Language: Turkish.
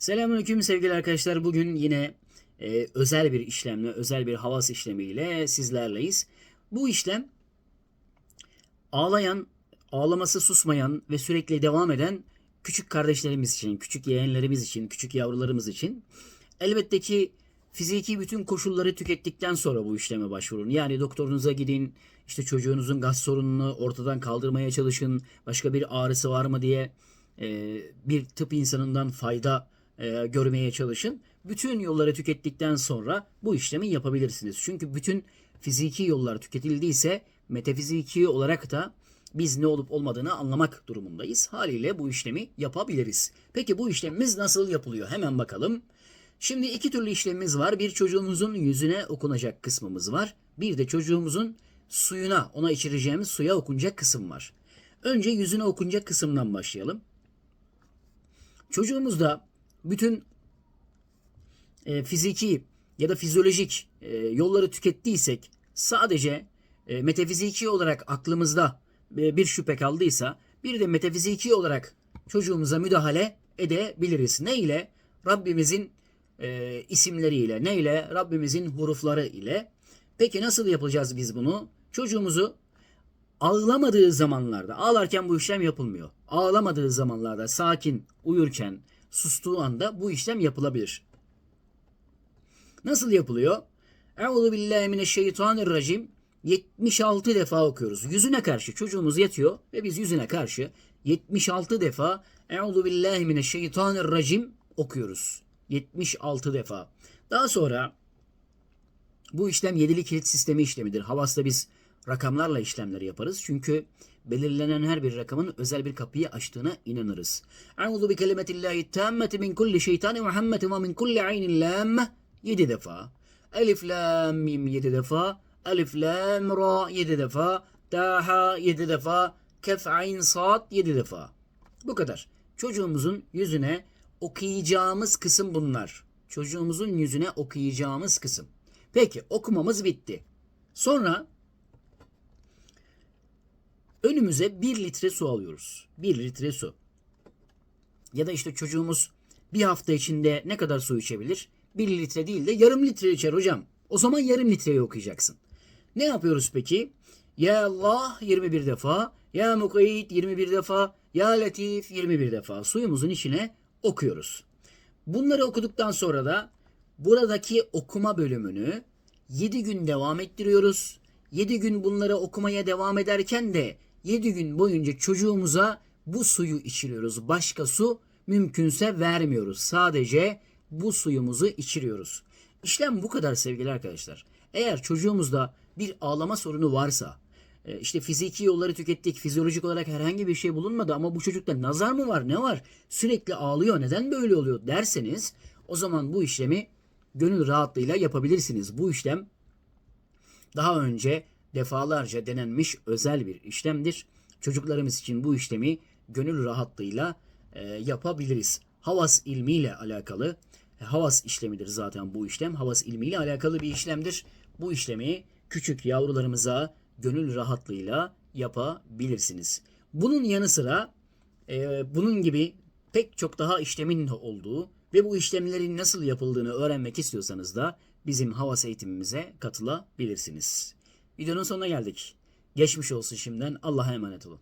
Selamünaleyküm sevgili arkadaşlar. Bugün yine e, özel bir işlemle, özel bir havas işlemiyle sizlerleyiz. Bu işlem ağlayan, ağlaması susmayan ve sürekli devam eden küçük kardeşlerimiz için, küçük yeğenlerimiz için, küçük yavrularımız için elbette ki fiziki bütün koşulları tükettikten sonra bu işleme başvurun. Yani doktorunuza gidin, işte çocuğunuzun gaz sorununu ortadan kaldırmaya çalışın, başka bir ağrısı var mı diye e, bir tıp insanından fayda e, görmeye çalışın. Bütün yolları tükettikten sonra bu işlemi yapabilirsiniz. Çünkü bütün fiziki yollar tüketildiyse metafiziki olarak da biz ne olup olmadığını anlamak durumundayız. Haliyle bu işlemi yapabiliriz. Peki bu işlemimiz nasıl yapılıyor? Hemen bakalım. Şimdi iki türlü işlemimiz var. Bir çocuğumuzun yüzüne okunacak kısmımız var. Bir de çocuğumuzun suyuna, ona içireceğimiz suya okunacak kısım var. Önce yüzüne okunacak kısımdan başlayalım. Çocuğumuzda bütün e, fiziki ya da fizyolojik e, yolları tükettiysek sadece e, metafiziki olarak aklımızda e, bir şüphe kaldıysa bir de metafiziki olarak çocuğumuza müdahale edebiliriz. Ne ile? Rabbimizin e, isimleriyle, ne ile? Rabbimizin hurufları ile. Peki nasıl yapacağız biz bunu? Çocuğumuzu ağlamadığı zamanlarda, ağlarken bu işlem yapılmıyor. Ağlamadığı zamanlarda, sakin, uyurken, sustuğu anda bu işlem yapılabilir. Nasıl yapılıyor? Euzu billahi mineşşeytanirracim 76 defa okuyoruz. Yüzüne karşı çocuğumuz yatıyor ve biz yüzüne karşı 76 defa Euzu billahi mineşşeytanirracim okuyoruz. 76 defa. Daha sonra bu işlem yedili kilit sistemi işlemidir. Havas'ta biz rakamlarla işlemleri yaparız. Çünkü belirlenen her bir rakamın özel bir kapıyı açtığına inanırız. Euzu bi kelimetillahi tammeti min kulli şeytani muhammetin ve min kulli aynin lamme 7 defa. Elif lam mim 7 defa. Elif lam ra 7 defa. Taha 7 defa. Kef ayn sad 7 defa. Bu kadar. Çocuğumuzun yüzüne okuyacağımız kısım bunlar. Çocuğumuzun yüzüne okuyacağımız kısım. Peki okumamız bitti. Sonra önümüze 1 litre su alıyoruz. 1 litre su. Ya da işte çocuğumuz bir hafta içinde ne kadar su içebilir? 1 litre değil de yarım litre içer hocam. O zaman yarım litreyi okuyacaksın. Ne yapıyoruz peki? Ya Allah 21 defa, Ya Mukayyid 21 defa, Ya Latif 21 defa suyumuzun içine okuyoruz. Bunları okuduktan sonra da buradaki okuma bölümünü 7 gün devam ettiriyoruz. 7 gün bunları okumaya devam ederken de 7 gün boyunca çocuğumuza bu suyu içiriyoruz. Başka su mümkünse vermiyoruz. Sadece bu suyumuzu içiriyoruz. İşlem bu kadar sevgili arkadaşlar. Eğer çocuğumuzda bir ağlama sorunu varsa, e, işte fiziki yolları tükettik, fizyolojik olarak herhangi bir şey bulunmadı ama bu çocukta nazar mı var, ne var? Sürekli ağlıyor, neden böyle oluyor derseniz o zaman bu işlemi gönül rahatlığıyla yapabilirsiniz. Bu işlem daha önce defalarca denenmiş özel bir işlemdir. Çocuklarımız için bu işlemi gönül rahatlığıyla e, yapabiliriz. Havas ilmiyle alakalı, e, havas işlemidir zaten bu işlem. Havas ilmiyle alakalı bir işlemdir. Bu işlemi küçük yavrularımıza gönül rahatlığıyla yapabilirsiniz. Bunun yanı sıra e, bunun gibi pek çok daha işlemin olduğu ve bu işlemlerin nasıl yapıldığını öğrenmek istiyorsanız da bizim havas eğitimimize katılabilirsiniz. Videonun sonuna geldik. Geçmiş olsun şimdiden. Allah'a emanet olun.